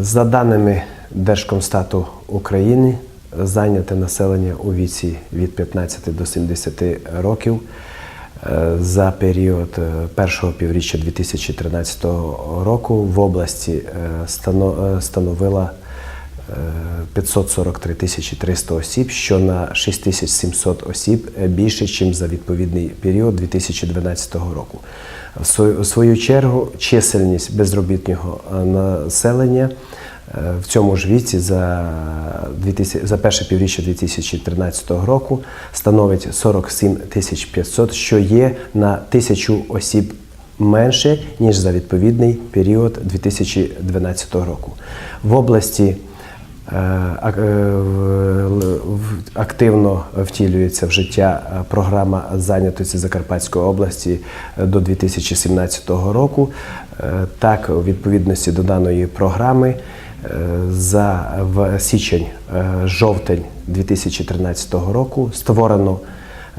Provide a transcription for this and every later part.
За даними Держкомстату України, зайняте населення у віці від 15 до 70 років е, за період е, першого півріччя 2013 року в області е, становила 543 тисячі 300 осіб, що на 6700 осіб е, більше, ніж за відповідний період 2012 року. В свою, чергу чисельність безробітного е, населення е, в цьому ж віці за, 2000, за перше півріччя 2013 року становить 47 тисяч 500, що є на тисячу осіб менше, ніж за відповідний період 2012 року. В області активно втілюється в життя е, програма зайнятості Закарпатської області е, до 2017 року. Е, Так, у відповідності до даної програми е, за січень е, жовтень 2013 року створено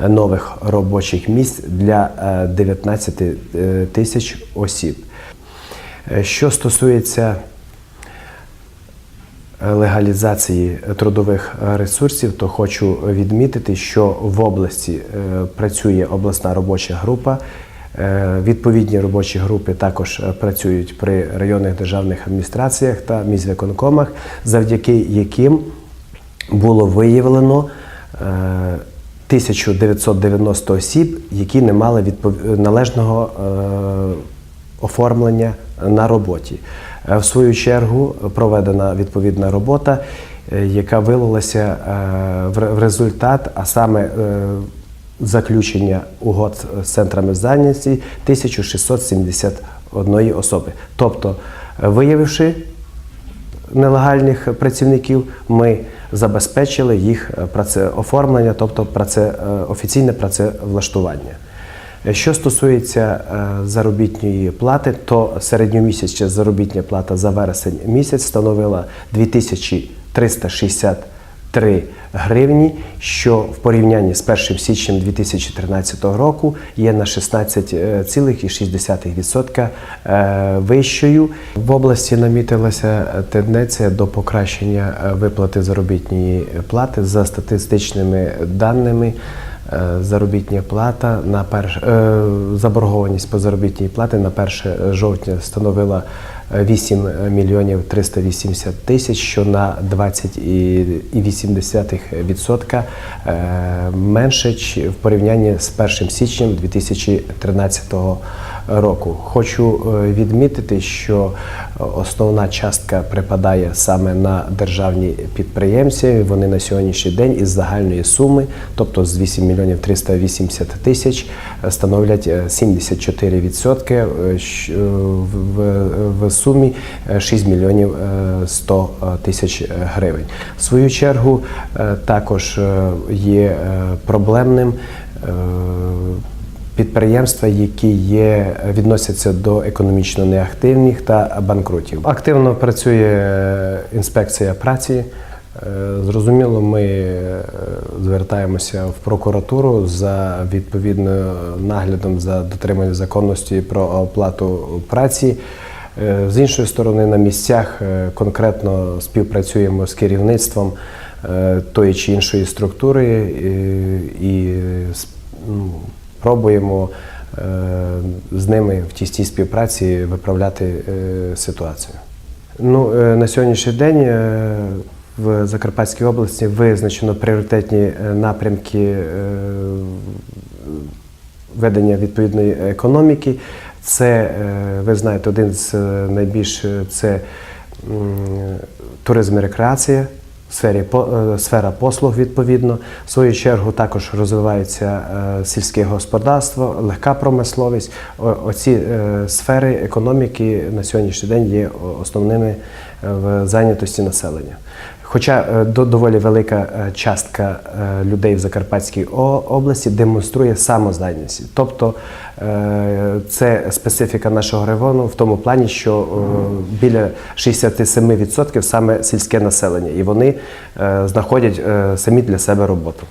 е, нових робочих місць для е, 19 е, тисяч осіб. Е, Що стосується легалізації трудових ресурсів, то хочу відмітити, що в області е, працює обласна робоча група. Е, Відповідні робочі групи також е, працюють при районних державних адміністраціях та міськвиконкомах, завдяки яким було виявлено е, 1990 осіб, які не мали належного е, оформлення на роботі. Е, В свою чергу проведена відповідна робота, е, яка вилилася е, в результат, а саме заключення угод з центрами зайнятості 1671 особи. Тобто, виявивши нелегальних працівників, ми забезпечили їх працеоформлення, тобто офіційне працевлаштування. Що стосується е, заробітної плати, то середньомісячна заробітня плата за вересень місяць становила 2363 гривні, що в порівнянні з 1 січнем 2013 року є на 16,6% е, вищою. В області намітилася тенденція до покращення е, виплати заробітної плати за статистичними даними. Е, Заробітня плата на перш... е, заборгованість по заробітній платі на 1 жовтня становила 8 мільйонів 380 тисяч, що на 20,8% е, менше в порівнянні з 1 січнем 2013 року. Хочу е, відмітити, що основна частка припадає саме на державні підприємці. Вони на сьогоднішній день із загальної суми, тобто з 8 мільйонів 380 тисяч, е, становлять е, 74% е, щ- е, в, в- в сумі е, 6 мільйонів е, 100 тисяч гривень. В свою чергу е, також е, є е, проблемним. е, Підприємства, які є, відносяться до економічно неактивних та банкрутів. Активно працює інспекція праці. Е, Зрозуміло, ми е, звертаємося в прокуратуру за відповідним наглядом за дотримання законності про оплату праці. Е, З іншої сторони, на місцях е, конкретно співпрацюємо з керівництвом е, тої чи іншої структури і ну, пробуємо з ними в тісній співпраці виправляти ситуацію. Ну, на сьогоднішній день в Закарпатській області визначено пріоритетні напрямки ведення відповідної економіки. Це, е, ви знаєте, один з е, найбільш е, це туризм і рекреація. Сфері сфера послуг відповідно. В свою чергу також розвивається сільське господарство, легка промисловість. Оці сфери економіки на сьогоднішній день є основними в зайнятості населення. Хоча е, до- доволі велика е, частка е, людей в Закарпатській області демонструє самозайнятість. Тобто це специфіка нашого регіону в тому плані, що біля 67% саме сільське населення, і вони знаходять самі для себе роботу.